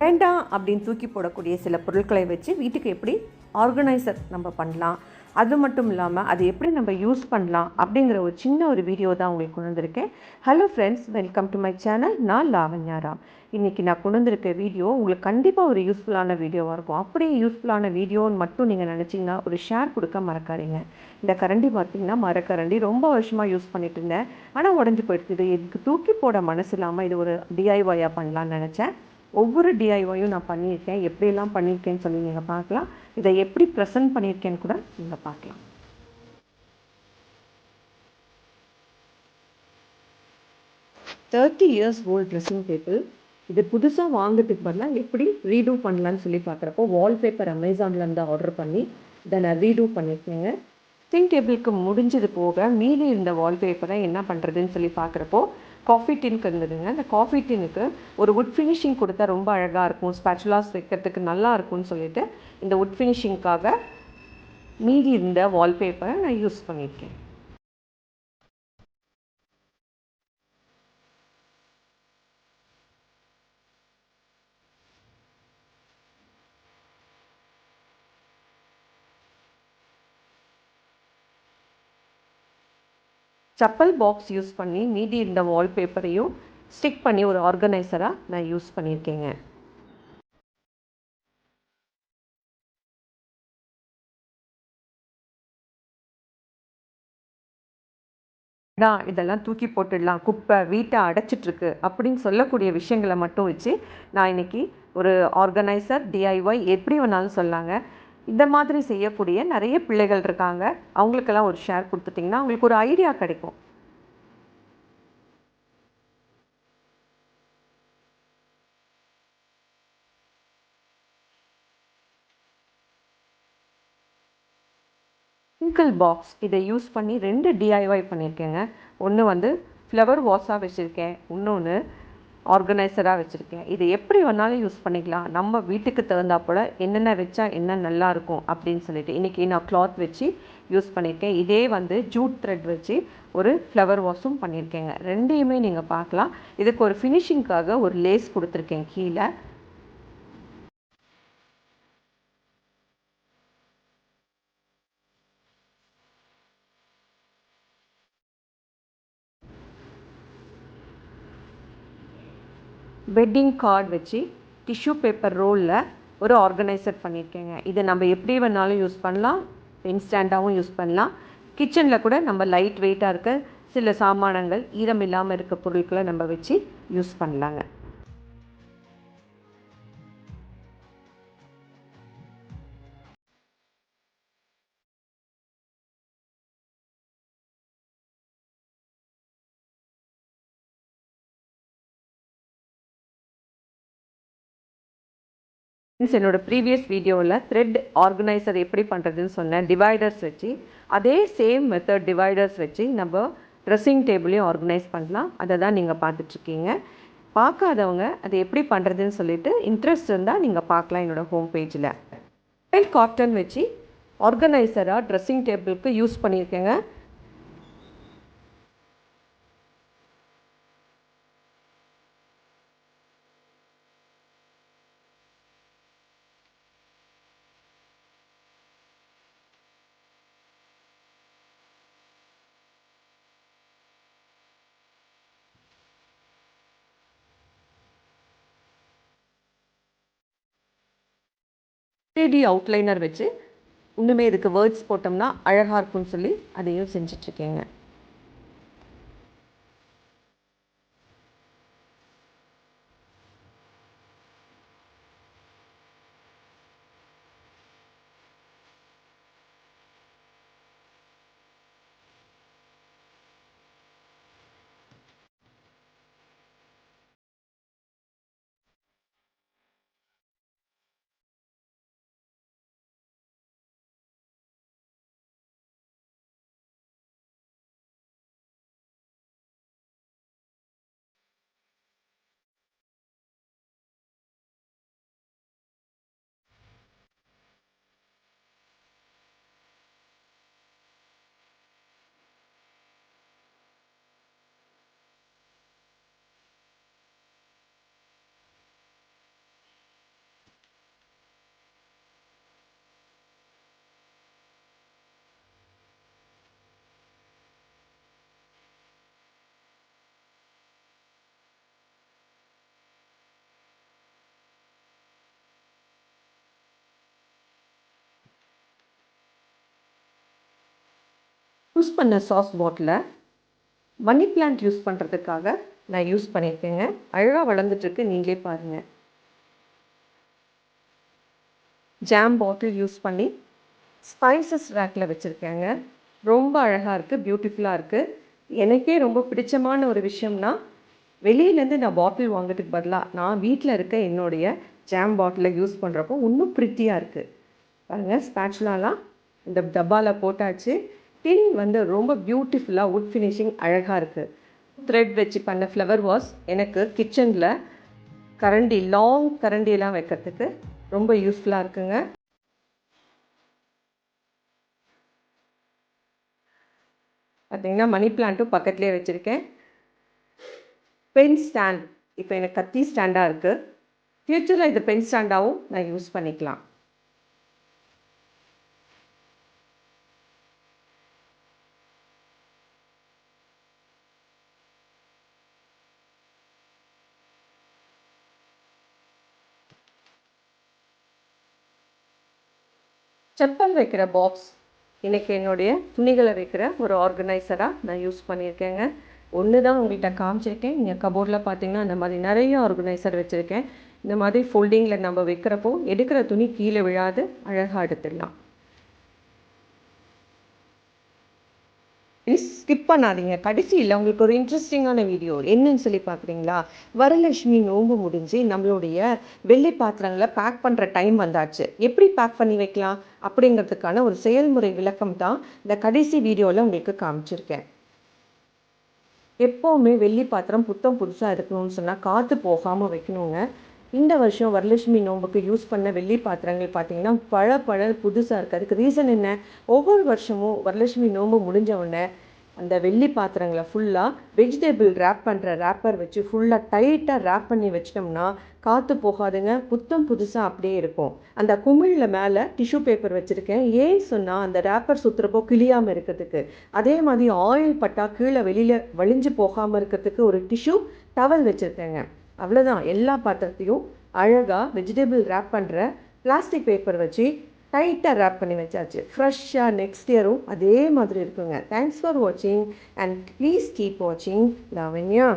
வேண்டாம் அப்படின்னு தூக்கி போடக்கூடிய சில பொருட்களை வச்சு வீட்டுக்கு எப்படி ஆர்கனைசர் நம்ம பண்ணலாம். அது மட்டும் இல்லாமல் அது எப்படி நம்ம யூஸ் பண்ணலாம் அப்படிங்கிற ஒரு சின்ன ஒரு வீடியோ தான் உங்களுக்கு கொண்டு வந்திருக்கேன். Hello friends welcome to my channel நான் லாவண்யாராம் இன்றைக்கி நான் கொண்டு வந்திருக்க வீடியோ உங்களுக்கு கண்டிப்பாக ஒரு யூஸ்ஃபுல்லான வீடியோவாக இருக்கும். அப்படியே யூஸ்ஃபுல்லான வீடியோன்னு மட்டும் நீங்கள் நினச்சிங்கன்னா ஒரு ஷேர் கொடுக்க மறக்காதீங்க. இந்த கரண்டி பார்த்தீங்கன்னா மரக்கரண்டி ரொம்ப வருஷமாக யூஸ் பண்ணிட்டு இருந்தேன். ஆனால் உடஞ்சி போயிடுச்சு. இது எனக்கு தூக்கி போட மனசு இல்லாமல் இது ஒரு டிஐஒயாக பண்ணலான்னு நினச்சேன். ஒவ்வொரு டிஐஒயும் நான் பண்ணியிருக்கேன். எப்படியெல்லாம் பண்ணியிருக்கேன்னு சொல்லி நீங்கள் பார்க்கலாம். இதை எப்படி ப்ரெசென்ட் பண்ணியிருக்கேன்னு கூட நீங்கள் பார்க்கலாம். Thirty years old dressing table இது புதுசாக வாங்குறதுக்கு பதிலாக எப்படி ரீடூ பண்ணலான்னு சொல்லி பார்க்குறப்போ வால்பேப்பர் அமேசான்லேருந்து ஆர்டர் பண்ணி இதை நான் ரீடூ பண்ணியிருக்கேங்க. திங் டேபிளுக்கு முடிஞ்சது போக மீதி இருந்த வால்பேப்பரை என்ன பண்ணுறதுன்னு சொல்லி பார்க்குறப்போ காஃபி டின்க்கு இருந்ததுங்க. அந்த காஃபி டின்னுக்கு ஒரு உட் ஃபினிஷிங் கொடுத்தா ரொம்ப அழகாக இருக்கும். ஸ்பேச்சுலாஸ் வைக்கிறதுக்கு நல்லா இருக்கும்னு சொல்லிட்டு இந்த உட் ஃபினிஷிங்க்காக மீதி இருந்த வால்பேப்பரை நான் யூஸ் பண்ணியிருக்கேன். செப்பல் பாக்ஸ் யூஸ் பண்ணி மீதி இருந்த வால்பேப்பரையும் ஸ்டிக் பண்ணி ஒரு ஆர்கனைசராக நான் யூஸ் பண்ணியிருக்கேங்க தான் இதெல்லாம் தூக்கி போட்டுடலாம். குப்பை வீட்டை அடைச்சிட்ருக்கு அப்படின்னு சொல்லக்கூடிய விஷயங்களை மட்டும் வச்சு நான் இன்னைக்கு ஒரு ஆர்கனைசர் டிஐஒய் எப்படி வேணாலும் சொல்லாங்க. இந்த மாதிரி செய்யக்கூடிய நிறைய பிள்ளைகள் இருக்காங்க. அவங்களுக்கெல்லாம் ஒரு ஷேர் கொடுத்துட்டிங்கன்னா அவங்களுக்கு ஒரு ஐடியா கிடைக்கும். சிங்கிள் பாக்ஸ் இதை யூஸ் பண்ணி ரெண்டு டிஐஒய் பண்ணியிருக்கேங்க. ஒன்று வந்து ஃப்ளவர் வாஷாக வச்சுருக்கேன். இன்னொன்று ஆர்கனைசராக வச்சுருக்கேன். இது எப்படி வேணாலும் யூஸ் பண்ணிக்கலாம். நம்ம வீட்டுக்கு தகுந்தா போல் என்னென்ன வச்சா என்ன நல்லாயிருக்கும் அப்படின்னு சொல்லிட்டு இன்றைக்கி நான் கிளாத் வச்சு யூஸ் பண்ணியிருக்கேன் இதே வந்து ஜூட் த்ரெட் வச்சு ஒரு ஃப்ளவர் வாஷும் பண்ணியிருக்கேங்க ரெண்டையுமே நீங்கள் பார்க்கலாம். இதுக்கு ஒரு ஃபினிஷிங்க்காக ஒரு லேஸ் கொடுத்துருக்கேன் கீழே. வெட்டிங் கார்டு வச்சு டிஷ்யூ பேப்பர் ரோலில் ஒரு ஆர்கனைசர் பண்ணியிருக்கேங்க. இதை நம்ம எப்படி வேணாலும் யூஸ் பண்ணலாம் பென் ஸ்டாண்டாகவும் யூஸ் பண்ணலாம். கிச்சனில் கூட நம்ம லைட் வெயிட்டாக இருக்க சில சாமானங்கள் ஈரம் இல்லாமல் இருக்க பொருட்களை நம்ம வச்சு யூஸ் பண்ணலாங்க. மீன்ஸ் என்னோட ப்ரீவியஸ் வீடியோவில் த்ரெட் ஆர்கனைசர் எப்படி பண்ணுறதுன்னு சொன்னேன். டிவைடர்ஸ் வச்சு. அதே சேம் மெத்தட் டிவைடர்ஸ் வச்சு நம்ம ட்ரெஸ்ஸிங் டேபிளையும் ஆர்கனைஸ் பண்ணலாம். அதை தான் நீங்கள் பார்த்துட்ருக்கீங்க. பார்க்காதவங்க அதை எப்படி பண்ணுறதுன்னு சொல்லிட்டு இன்ட்ரெஸ்ட் இருந்தால் நீங்கள் பார்க்கலாம் என்னோடய ஹோம் பேஜில் காட்டன் வச்சு ஆர்கனைசராக ட்ரெஸ்ஸிங் டேபிளுக்கு யூஸ் பண்ணியிருக்கேங்க. த்ரீ அவுட்லைனர் வச்சு இன்னுமே இதுக்கு வேர்ட்ஸ் போட்டோம்னா அழகாக இருக்கும்னு சொல்லி அதையும் செஞ்சிட்ருக்கேங்க. யூஸ் பண்ண சாஸ் பாட்டிலை மணி பிளான்ட் யூஸ் பண்ணுறதுக்காக நான் யூஸ் பண்ணியிருக்கேங்க. அழகாக வளர்ந்துட்டுருக்கு. நீங்களே பாருங்கள் ஜாம் பாட்டில் யூஸ் பண்ணி ஸ்பைசஸ் ரேக்கில் வச்சுருக்கேங்க. ரொம்ப அழகாக இருக்குது பியூட்டிஃபுல்லாக இருக்குது எனக்கே ரொம்ப பிடிச்சமான ஒரு விஷயம்னா வெளியிலேருந்து நான் பாட்டில் வாங்குறதுக்கு பதிலாக நான் வீட்டில் இருக்க என்னுடைய ஜாம் பாட்டிலை யூஸ் பண்ணுறப்போ இன்னும் ப்ரிட்டியாக இருக்குது பாருங்கள் ஸ்பேச்சுலாலாம் இந்த டப்பாவில் போட்டாச்சு. டின் வந்து ரொம்ப பியூட்டிஃபுல்லாக வுட் ஃபினிஷிங் அழகாக இருக்குது த்ரெட் வச்சு பண்ண ஃப்ளவர் வாஸ் எனக்கு கிச்சனில் கரண்டி லாங் கரண்டியெல்லாம் வைக்கிறதுக்கு ரொம்ப யூஸ்ஃபுல்லாக இருக்குங்க. பார்த்தீங்கன்னா மணி பிளான்ட்டும் பக்கத்துலேயே வச்சுருக்கேன். பென் ஸ்டாண்ட் இப்போ எனக்கு கத்தி ஸ்டாண்டாக இருக்குது ஃப்யூச்சரில் இது பென் ஸ்டாண்டாகவும் நான் யூஸ் பண்ணிக்கலாம். செப்பல் வைக்கிற பாக்ஸ் இன்றைக்கி என்னுடைய துணிகளை வைக்கிற ஒரு ஆர்கனைசராக நான் யூஸ் பண்ணியிருக்கேங்க. ஒன்று தான் உங்கள்கிட்ட காமிச்சிருக்கேன். நீங்கள் கபோர்டில் பார்த்தீங்கன்னா அந்த மாதிரி நிறைய ஆர்கனைசர் வச்சுருக்கேன். இந்த மாதிரி ஃபோல்டிங்கில் நம்ம வைக்கிறப்போ எடுக்கிற துணி கீழே விழாது அழகாக எடுத்துடலாம் ப்ளீஸ் ஸ்கிப் பண்ணாதீங்க. கடைசியில் உங்களுக்கு ஒரு இன்ட்ரெஸ்டிங்கான வீடியோ என்னன்னு சொல்லி பார்க்குறீங்களா? வரலட்சுமி நோன்பு முடிஞ்சு நம்மளுடைய வெள்ளை பாத்திரங்களை பேக் பண்ணுற டைம் வந்தாச்சு. எப்படி பேக் பண்ணி வைக்கலாம்? அப்படிங்கிறதுக்கான ஒரு செயல்முறை விளக்கம் தான் இந்த கடைசி வீடியோவில் உங்களுக்கு காமிச்சிருக்கேன். எப்போவுமே வெள்ளி பாத்திரம் புத்தம் புதுசாக இருக்கணும்னு சொன்னால் காற்று போகாமல் வைக்கணுங்க. இந்த வருஷம் வரலட்சுமி நோம்புக்கு யூஸ் பண்ண வெள்ளி பாத்திரங்கள் பார்த்தீங்கன்னா பழ பழ புதுசாக இருக்குது அதுக்கு ரீசன் என்ன? ஒவ்வொரு வருஷமும் வரலட்சுமி நோம்பு முடிஞ்ச உடனே அந்த வெள்ளி பாத்திரங்களை ஃபுல்லாக வெஜிடபிள் ரேப் பண்ணுற ரேப்பர் வச்சு ஃபுல்லாக டைட்டாக ரேப் பண்ணி வச்சிட்டோம்னா காற்று போகாதுங்க. புத்தம் புதுசாக அப்படியே இருக்கும். அந்த குமிழில் மேலே டிஷ்யூ பேப்பர் வச்சுருக்கேன். ஏன் சொன்னால் அந்த ரேப்பர் சுற்றுறப்போ கிளியாமல் இருக்கிறதுக்கு. அதே மாதிரி ஆயில் பட்டா கீழே வெளியில் வழிஞ்சு போகாமல் இருக்கிறதுக்கு ஒரு டிஷ்யூ டவல் வச்சுருக்கேங்க. அவ்வளோதான் எல்லா பாத்திரத்தையும் அழகாக வெஜிடபிள் ரேப் பண்ணுற பிளாஸ்டிக் பேப்பர் வச்சு டைட்டாக ரேப் பண்ணி வச்சாச்சு. ஃப்ரெஷ்ஷாக நெக்ஸ்ட் இயரும் அதே மாதிரி இருக்குங்க. தேங்க்ஸ் ஃபார் வாட்சிங் அண்ட் ப்ளீஸ் கீப் வாட்சிங் லவன்யா